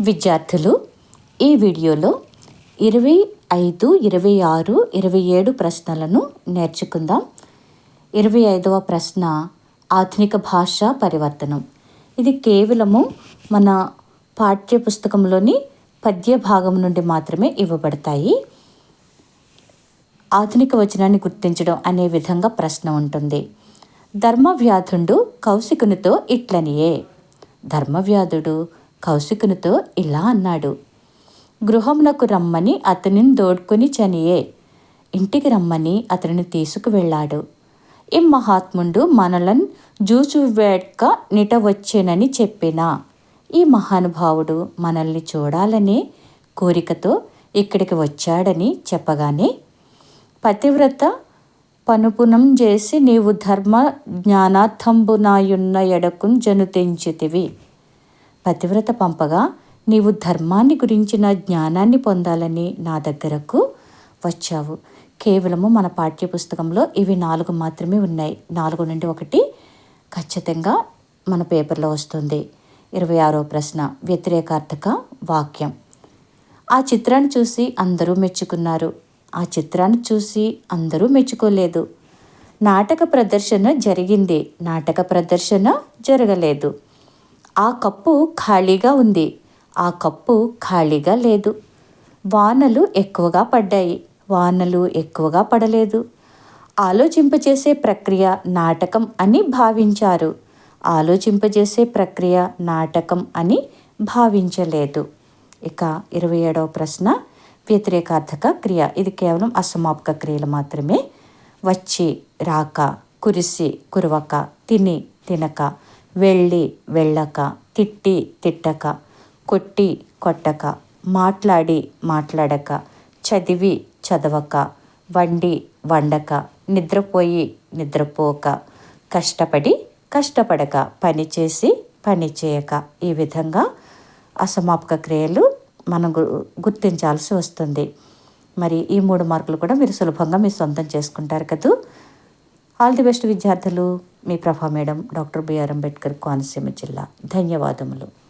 విద్యార్థులు ఈ వీడియోలో ఇరవై ఐదు ఇరవై ఆరు ఇరవై ఏడు ప్రశ్నలను నేర్చుకుందాం. ఇరవై ఐదవ ప్రశ్న ఆధునిక భాష పరివర్తనం. ఇది కేవలము మన పాఠ్య పుస్తకంలోని పద్య భాగం నుండి మాత్రమే ఇవ్వబడతాయి. ఆధునిక వచనాన్ని గుర్తించడం అనే విధంగా ప్రశ్న ఉంటుంది. ధర్మవ్యాధుండు కౌశికునితో ఇట్లనియే. ధర్మవ్యాధుడు కౌశికునితో ఇలా అన్నాడు. గృహమునకు రమ్మని అతనిని దోడ్కొని చనియే. ఇంటికి రమ్మని అతనిని తీసుకువెళ్ళాడు. ఈ మహాత్ముండు మనలన్ జూచువేడ్క నిట వచ్చేనని చెప్పిన. ఈ మహానుభావుడు మనల్ని చూడాలనే కోరికతో ఇక్కడికి వచ్చాడని చెప్పగానే పతివ్రత పనుపునం చేసి నీవు ధర్మ జ్ఞానార్థంబునాయున్న ఎడకున్ జను తెంచితివి పతివ్రత పంపగా నీవు ధర్మాన్ని గురించిన జ్ఞానాన్ని పొందాలని నా దగ్గరకు వచ్చావు. కేవలము మన పాఠ్యపుస్తకంలో ఇవి నాలుగు మాత్రమే ఉన్నాయి. నాలుగు నుండి ఒకటి ఖచ్చితంగా మన పేపర్లో వస్తుంది. ఇరవై ఆరో ప్రశ్న వ్యతిరేకార్థక వాక్యం. ఆ చిత్రాన్ని చూసి అందరూ మెచ్చుకున్నారు. ఆ చిత్రాన్ని చూసి అందరూ మెచ్చుకోలేదు. నాటక ప్రదర్శన జరిగింది. నాటక ప్రదర్శన జరగలేదు. ఆ కప్పు ఖాళీగా ఉంది. ఆ కప్పు ఖాళీగా లేదు. వానలు ఎక్కువగా పడ్డాయి. వానలు ఎక్కువగా పడలేదు. ఆలోచింపజేసే ప్రక్రియ నాటకం అని భావించారు. ఆలోచింపజేసే ప్రక్రియ నాటకం అని భావించలేదు. ఇక ఇరవై ఏడవ ప్రశ్న. వ్యతిరేకార్థక క్రియ. ఇది కేవలం అసమాపక క్రియలు మాత్రమే. వచ్చి రాక కురిసి కురవక తిని తినక వెళ్ళి వెళ్ళక తిట్టి తిట్టక కొట్టి కొట్టక మాట్లాడి మాట్లాడక చదివి చదవక వండి వండక నిద్రపోయి నిద్రపోక కష్టపడి కష్టపడక పని చేసి పని చేయక. ఈ విధంగా అసమాపక క్రియలు మనం గుర్తించాల్సి వస్తుంది. మరి ఈ మూడు మార్కులు కూడా మీరు సులభంగా మీ సొంతం చేసుకుంటారు కదూ. ఆల్ ది బెస్ట్ విద్యార్థులు. మీ Prabha madam doctor B R Ambedkar Konaseema జిల్లా. ధన్యవాదములు.